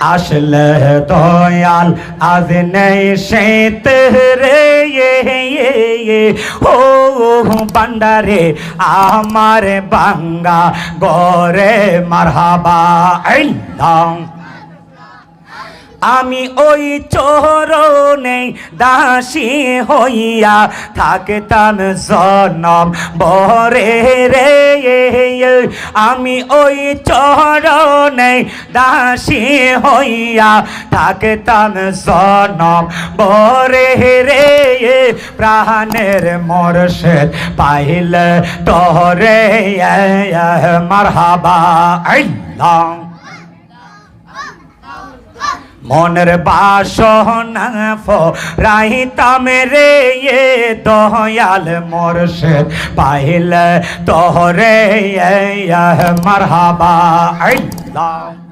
আসলে দয়াল আজ নেই এ, এ, ও বান্ডারে আমার বাঙ্গা গরে মারহাবা। আল্লাহ। আমি ওই চরণে দাসী হইয়া থাকতাম জনম বরে রে আমি ওই চরণে দাসী হইয়া থাকতাম সনম বরে রে প্রাণের মরশেদ পাইল তোরে মারহাবা। আল্লাহ। মনের বাসনা রাহিতামেরে এ দয়াল মোরশেদ পাইলে তোরে মারহাবা আল্লাহ।